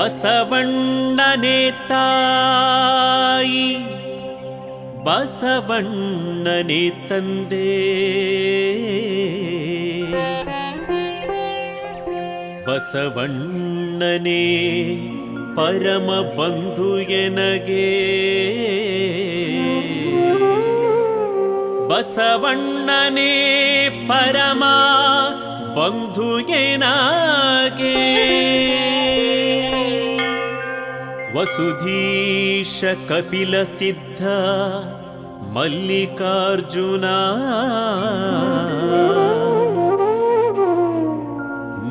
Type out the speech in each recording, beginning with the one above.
ಬಸವಣ್ಣನೆ ತಾಯಿ ಬಸವಣ್ಣನೆ ತಂದೆ. ಬಸವಣ್ಣನೆ ಪರಮ ಬಂಧು ಎನಗೆ. ಬಸವಣ್ಣನೆ ಪರಮ ಬಂಧು ಎನಗೆ. ವಸುಧೀಶ ಕಪಿಲ ಸಿದ್ಧ ಮಲ್ಲಿಕಾರ್ಜುನ.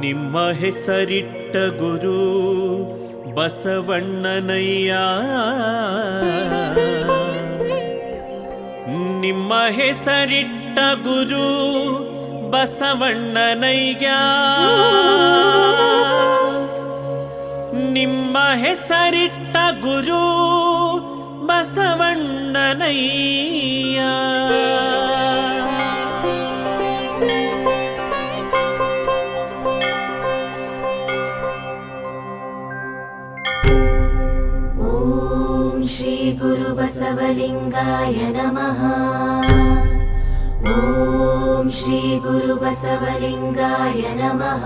ನಿಮ್ಮ ಹೆಸರಿಟ್ಟ ಗುರು ಬಸವಣ್ಣನಯ್ಯ. ನಿಮ್ಮ ಹೆಸರಿಟ್ಟ ಗುರು ಬಸವಣ್ಣನಯ್ಯ. ನಿಮ್ಮ ಹೆಸರಿಟ್ಟ ಗುರು ಬಸವಣ್ಣನಯ್ಯ ॐ श्रीगुरुबसवलिङ्गाय नमः ॐ श्रीगुरुबसवलिङ्गाय नमः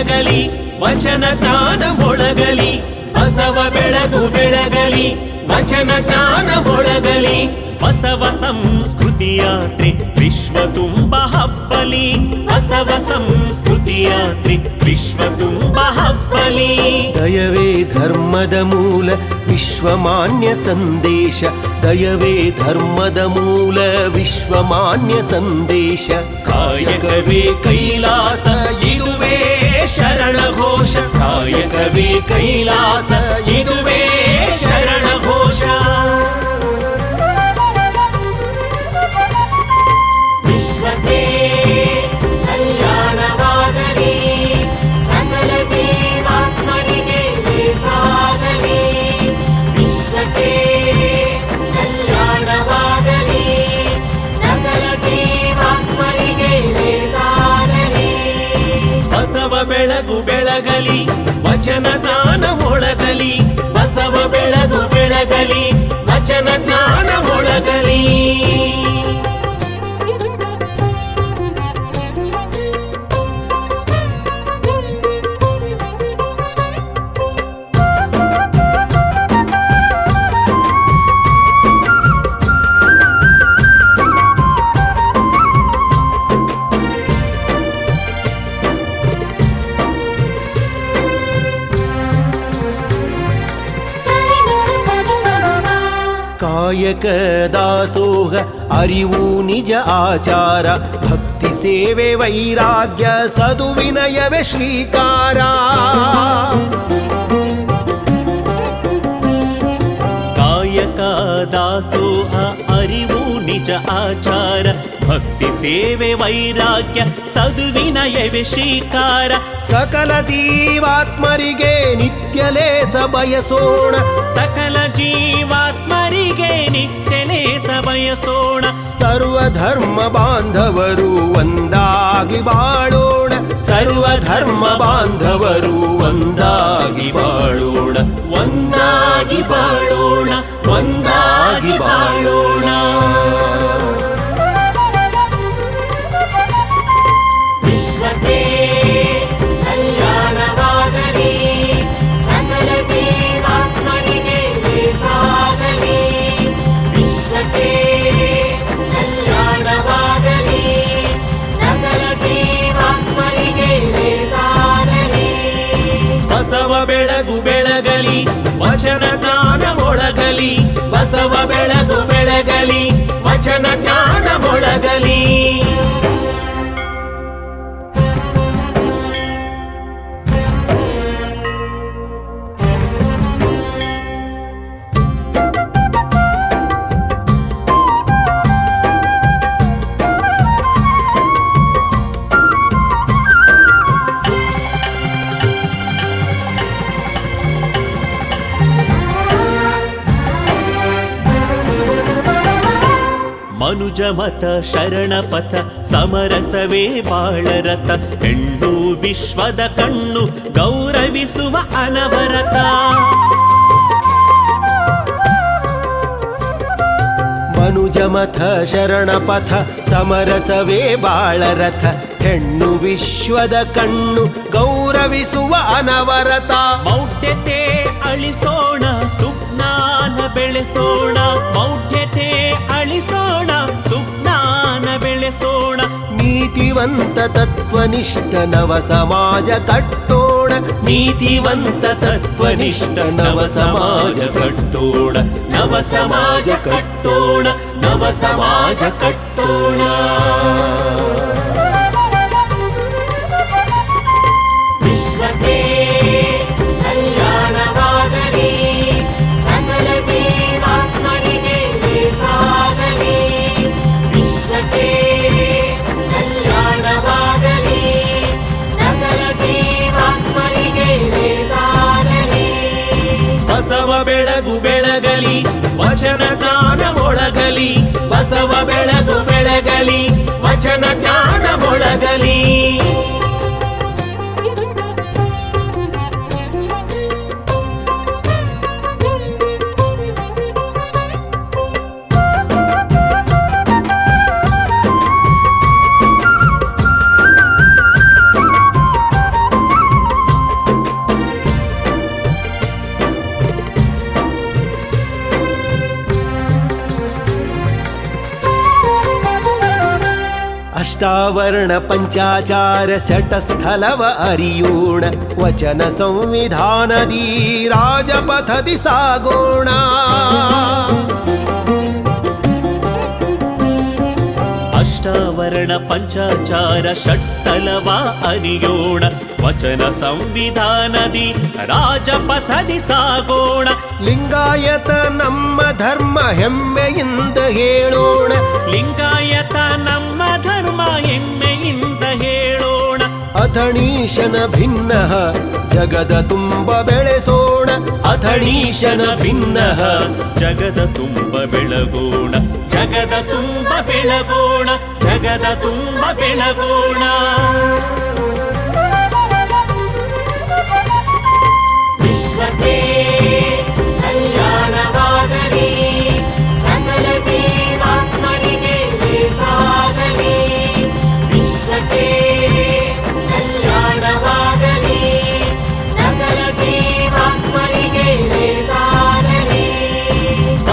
ಬೆಳಗಲಿ, ವಚನ ತಾನ ಮೊಳಗಲಿ, ಬಸವ ಬೆಳಗು ಬೆಳಗಲಿ, ವಚನ ತಾನ ಮೊಳಗಲಿ, ಬಸವ ಸಂಸ್ಕೃತಿ ಯಾತ್ರೆ, ವಿಶ್ವ ತುಂಬ ಹಬ್ಬಲಿ, ಬಸವ ಸಂಸ್ಕೃತಿ ಯಾತ್ರೆ, ವಿಶ್ವ ತುಂಬ ಹಬ್ಬಲಿ. ದಯವೇ ಧರ್ಮದ ಮೂಲ ವಿಶ್ವಮಾನ್ಯ ಸಂದೇಶ. ದಯವೇ ಧರ್ಮದ ಮೂಲ ವಿಶ್ವಮಾನ್ಯ ಸಂದೇಶ. ಕಾಯಕವೇ ಕೈಲಾಸ ಘೋಷ ಕಾಯಕವೇ ಕೈಲಾಸ ವಚನ ಜ್ಞಾನ ಮೊಳಗಲಿ ಬಸವ ಬೆಳಗು ಬೆಳಗಲಿ ವಚನ ಜ್ಞಾನ ಮೊಳಗಲಿ ಕಾಯಕ ದಾಸೋಹ ಅರಿವು ನಿಜ ಆಚಾರ ಭಕ್ತಿ ಸೇವೆ ವೈರಾಗ್ಯ ಸದುವಿನಯವೇ ಶ್ರೀಕಾರ ದಾಸೋಹ ಅರಿವು ನಿಜ ಆಚಾರ. ಭಕ್ತಿ ಸೇವೆ ವೈರಾಗ್ಯ ಸದುವಿನಯವೇ ಶ್ರೀಕಾರ. ಸಕಲ ಜೀವಾತ್ಮರಿಗೆ ನಿತ್ಯಲೇ ಬಯಸೋಣ. ಸಕಲ ಜೀವಾತ್ಮರಿಗೆ ನಿತ್ಯನೇ ಬಯಸೋಣ. ಸರ್ವಧರ್ಮ ಬಾಂಧವರು ಒಂದಾಗಿ ಬಾಳೋಣ. ಸರ್ವಧರ್ಮ ಬಾಂಧವರು ಒಂದಾಗಿ ಬಾಳೋಣ. ಒಂದಾಗಿ ಬಾಳೋಣ. ಒಂದಾಗಿ ಬಾಳೋಣ. ಬಸವ ಬೆಳಗು ಬೆಳಗಲಿ ವಚನ ಬಸವ ಬೆಳಗು ಬೆಳಗಲಿ ವಚನ ಜ್ಞಾನ ಮೊಳಗಲಿ ಮನುಜಮತ ಶರಣಪಥ ಸಮರಸವೇ ಬಾಳರಥ ಹೆಣ್ಣು ವಿಶ್ವದ ಕಣ್ಣು ಗೌರವಿಸುವ ಅನವರತ. ಮನುಜಮಥ ಶರಣಪಥ ಸಮರಸವೇ ಬಾಳರಥ ಹೆಣ್ಣು ವಿಶ್ವದ ಕಣ್ಣು ಗೌರವಿಸುವ ಅನವರತ. ಮೌಢ್ಯತೆ ಅಳಿಸೋಣ ಸುಜ್ಞಾನ ಬೆಳೆಸೋಣ. ಮೌಢ್ಯತೆ ನೀತಿವಂತ ತತ್ವನಿಷ್ಠ ನವ ಸಮಾಜ ಕಟ್ಟೋಣ ನೀತಿವಂತ ತತ್ವನಿಷ್ಠ ನವ ಸಮಾಜ ಕಟ್ಟೋಣ ನವ ಸಮಾಜ ಕಟ್ಟೋಣ ನವ ಸಮಾಜ ಕಟ್ಟೋಣ ಅಷ್ಟಾವರ್ಣ ಪಂಚಾಚಾರ ಸಟಸ್ಥಲವ ಅರಿಯೋಣ ವಚನ ಸಂವಿಧಾನದಿ ರಾಜಪಥದಿ ಸಾಗೋಣ. ಅಷ್ಟಾವರಣ ಪಂಚಾಚಾರ ಷಟ್ಸ್ಥಲವ ಅರಿಯೋಣ ವಚನ ಸಂವಿಧಾನದಿ ರಾಜಪಥದಿ ಸಾಗೋಣ. ಲಿಂಗಾಯತ ನಮ್ಮ ಧರ್ಮ ಹೆಮ್ಮೆಯಿಂದ ಹೇಳೋಣ. ಲಿಂಗಾಯತ ನಮ್ಮ ಧರ್ಮ ಹೆಮ್ಮೆಯಿಂದ ಹೇಳೋಣ. ಅಥಣೀಶನ ಭಿನ್ನ ಜಗದ ತುಂಬ ಬೆಳೆಸೋಣ. ಅಥಣೀಶನ ಭಿನ್ನ ಜಗದ ತುಂಬ ಬೆಳಗೋಣ. ಜಗದ ತುಂಬ ಬೆಳಗೋಣ ಜಗದ ತುಂಬ ಬೆಳಗೋಣ. ವಿಶ್ವಕ್ಕೆ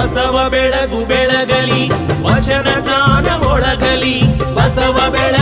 ಬಸವ ಬೆಳಗು ಬೆಳಗಲಿ ವಚನ ಜ್ಞಾನ ಒಳಗಲಿ ಬಸವ ಬೆಳ